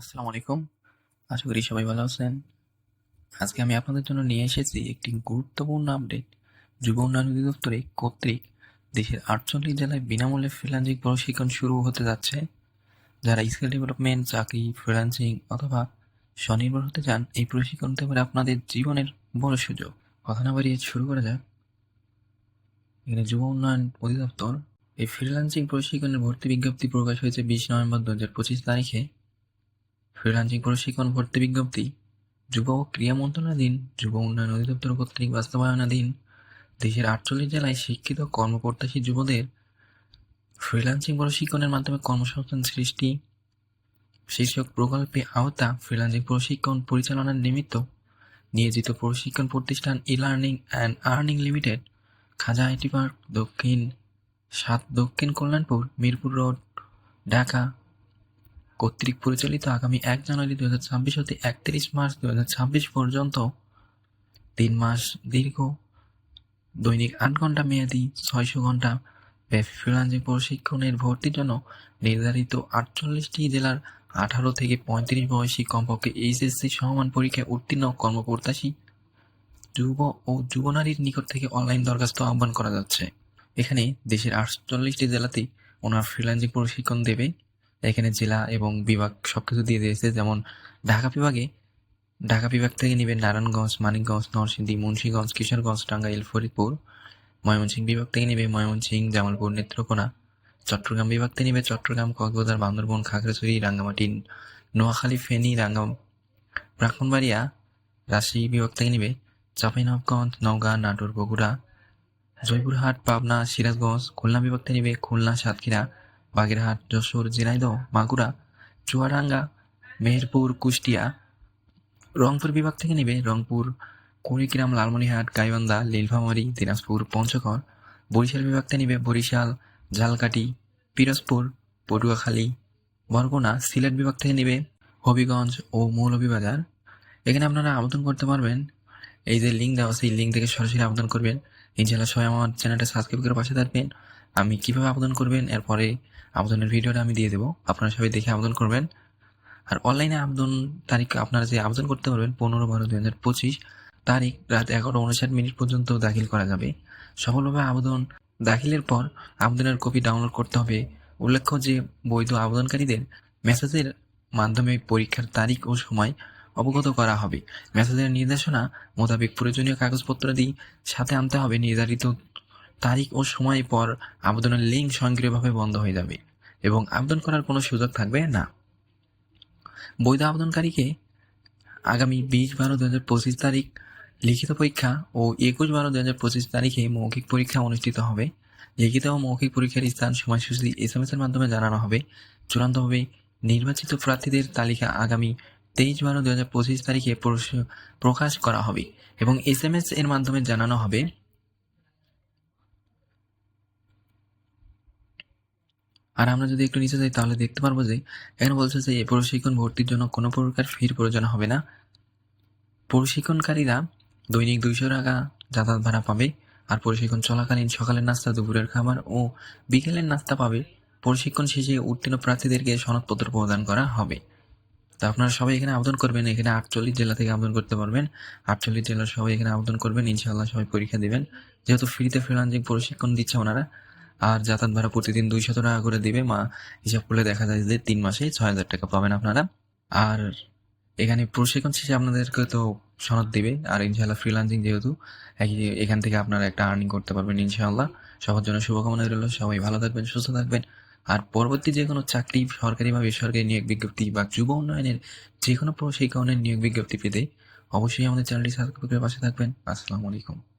আসসালামু আলাইকুম। আশা করি সবাই ভালো আছেন। আজকে আমি আপনাদের জন্য নিয়ে এসেছি একটি গুরুত্বপূর্ণ আপডেট। যুব উন্নয়ন অধিদপ্তরে কর্তৃক দেশের আটচল্লিশ জেলায় বিনামূল্যে ফ্রিল্যান্সিং প্রশিক্ষণ শুরু হতে যাচ্ছে। যারা স্কিল ডেভেলপমেন্ট চাকরি ফ্রিল্যান্সিং অথবা স্বনির্ভর হতে চান, এই প্রশিক্ষণ হতে পারে আপনাদের জীবনের বড় সুযোগ। কথা না বাড়িয়ে শুরু করা যাক। এখানে যুব উন্নয়ন অধিদপ্তর, এই ফ্রিল্যান্সিং প্রশিক্ষণের ভর্তি বিজ্ঞপ্তি প্রকাশ হয়েছে বিশ নভেম্বর দু হাজার পঁচিশ তারিখে। ফ্রিল্যান্সিং প্রশিক্ষণ, ভর্তি বিজ্ঞপ্তি, যুব ও ক্রীড়া মন্ত্রণাধীন যুব উন্নয়ন অধিদপ্তর কর্তৃক বাস্তবায়নাধীন, দেশের আটচল্লিশ জেলায় শিক্ষিত কর্মপ্রত্যাশী যুবদের ফ্রিল্যান্সিং প্রশিক্ষণের মাধ্যমে কর্মসংস্থান সৃষ্টি, শীর্ষক প্রকল্পে আওতা ফ্রিল্যান্সিং প্রশিক্ষণ পরিচালনার নিমিত্ত নিয়োজিত প্রশিক্ষণ প্রতিষ্ঠান e learning and earning limited Khaja IT park, দক্ষিণ, সাত দক্ষিণ কল্যাণপুর, মিরপুর রোড, ঢাকা কর্তৃক পরিচালিত আগামী এক জানুয়ারি দু হাজার ছাব্বিশ হতে একত্রিশ মার্চ দু হাজার ছাব্বিশ পর্যন্ত তিন মাস দীর্ঘ দৈনিক আট ঘণ্টা মেয়াদি, ছয়শো ঘণ্টা ব্যাপী ফ্রিলান্সিং প্রশিক্ষণের ভর্তির জন্য নির্ধারিত আটচল্লিশটি জেলার আঠারো থেকে পঁয়ত্রিশ বয়সী কমপক্ষে এইচএসসি সমান পরীক্ষায় উত্তীর্ণ কর্মপ্রত্যাশী যুব ও যুব নারীর নিকট থেকে অনলাইন দরখাস্ত আহ্বান করা যাচ্ছে। এখানে দেশের আটচল্লিশটি জেলাতেই ওনার ফ্রিল্যান্সিং প্রশিক্ষণ দেবে। এখানে জেলা এবং বিভাগ সব কিছু দিয়ে দিয়েছে। যেমন ঢাকা বিভাগে, ঢাকা বিভাগ থেকে নেবে নারায়ণগঞ্জ, মানিকগঞ্জ, নরসিংদী, মুন্সীগঞ্জ, কিশোরগঞ্জ টাঙ্গাইল ফরিদপুর ময়মনসিংহ বিভাগ থেকে নেবে ময়মনসিংহ, জামালপুর, নেত্রকোনা। চট্টগ্রাম বিভাগ থেকে নেবে চট্টগ্রাম, কক্সবাজার, বান্দরবন, খাগড়াছড়ি, রাঙ্গামাটি, নোয়াখালী, ফেনী, রাঙ্গাম, ব্রাহ্মণবাড়িয়া, রাজশাহী বিভাগ থেকে নেবে চাঁপাইনবাবগঞ্জ, নওগাঁ, নাটোর, বগুড়া, জয়পুরহাট, পাবনা, সিরাজগঞ্জ। খুলনা বিভাগ থেকে নেবে খুলনা, সাতক্ষীরা বাগেরহাট, যশোর ঝিনাইদহ মাগুরা চুয়াডাঙ্গা, মেহেরপুর, কুষ্টিয়া, রংপুর বিভাগ থেকে নেবে রংপুর, কুড়িগ্রাম, লালমনিরহাট, গাইবান্ধা, নীলফামারী, দিনাজপুর, পঞ্চগড়। বরিশাল বিভাগ থেকে নেবে বরিশাল, ঝালকাঠি, পিরোজপুর, পটুয়াখালী। বরগুনা, সিলেট বিভাগ থেকে নেবে হবিগঞ্জ ও মৌলভীবাজার। এখানে আপনারা আবেদন করতে পারবেন। এই যে লিঙ্ক দেওয়া সেই লিঙ্ক থেকে সরাসরি আবেদন করবেন। ইনশাল্লাহ সবাই আমার চ্যানেলটা সাবস্ক্রাইব করে পাশে থাকবেন। আমি কীভাবে আবেদন করবেন, এরপরে আবেদনের ভিডিওটা আমি দিয়ে দেবো। আপনারা সবাই দেখে আবেদন করবেন। আর অনলাইনে আবেদন তারিখ আপনারা যে আবেদন করতে পারবেন, পনেরো বারো দুই হাজার পঁচিশ তারিখ রাত এগারো উনষাট মিনিট পর্যন্ত দাখিল করা যাবে। সফলভাবে আবেদন দাখিলের পর আবেদনের কপি ডাউনলোড করতে হবে। উল্লেখ্য যে বৈধ আবেদনকারীদের মেসেজের মাধ্যমে পরীক্ষার তারিখ ও সময় অবগত করা হবে। মেসেজের নির্দেশনা মোতাবেক প্রয়োজনীয় কাগজপত্রাদি সাথে আনতে হবে নির্ধারিত তারিখ ও সময় পর আবেদনের লিঙ্ক স্বয়ংক্রিয়ভাবে বন্ধ হয়ে যাবে এবং আবেদন করার কোনো সুযোগ থাকবে না। বৈধ আবেদনকারীকে আগামী বিশ বারো দু হাজার পঁচিশ তারিখ লিখিত পরীক্ষা ও একুশ বারো দু হাজার পঁচিশ তারিখে মৌখিক পরীক্ষা অনুষ্ঠিত হবে। লিখিত ও মৌখিক পরীক্ষার স্থান, সময়সূচি এস এম এস এর মাধ্যমে জানানো হবে। চূড়ান্তভাবে নির্বাচিত প্রার্থীদের তালিকা আগামী তেইশ বারো দু হাজার পঁচিশ তারিখে প্রকাশ করা হবে এবং এস এম এস এর মাধ্যমে জানানো হবে। আর আমরা যদি একটু নিচে যাই, তাহলে দেখতে পারব যে, এখানে বলছে যে, প্রশিক্ষণ ভর্তির জন্য কোনো প্রকার ফির প্রয়োজন হবে না। প্রশিক্ষণকারীরা দৈনিক দুইশো টাকা যাতায়াত ভাড়া পাবে আর প্রশিক্ষণ চলাকালীন সকালের নাস্তা, দুপুরের খাবার ও বিকেলের নাস্তা পাবে। প্রশিক্ষণ শেষে উত্তীর্ণ প্রার্থীদেরকে সনদপত্র প্রদান করা হবে। তা আপনারা সবাই এখানে আবেদন করবেন, এখানে আটচল্লিশ জেলা থেকে আবেদন করতে পারবেন। আটচল্লিশ জেলার সবাই এখানে আবেদন করবেন, ইনশাআল্লাহ সবাই পরীক্ষা দেবেন। যেহেতু ফ্রিতে ফ্রিলান্সিং প্রশিক্ষণ দিচ্ছে ওনারা, আর যাতায়াত ভাড়া প্রতিদিন দুইশত টাকা করে দিবে, মা হিসাব করলে দেখা যায় যে তিন মাসে ছয় হাজার টাকা পাবেন আপনারা। আর এখানে প্রশিক্ষণ শেষে আপনাদেরকে তো সনদ দিবে, আর ইনশাআল্লাহ ফ্রিলান্সিং যেহেতু এখান থেকে আপনারা একটা আর্নিং করতে পারবেন ইনশাআল্লাহ। সবার জন্য শুভকামনা রইল, সবাই ভালো থাকবেন, সুস্থ থাকবেন। আর পরবর্তী যে কোনো চাকরি সরকারি বা বেসরকারি নিয়োগ বিজ্ঞপ্তি বা যুব উন্নয়নের যে কোনো প্রশিক্ষণের নিয়োগ বিজ্ঞপ্তি পেতে অবশ্যই আমাদের চ্যানেলটি সাবস্ক্রাইব করে পাশে থাকবেন। আসসালামু আলাইকুম।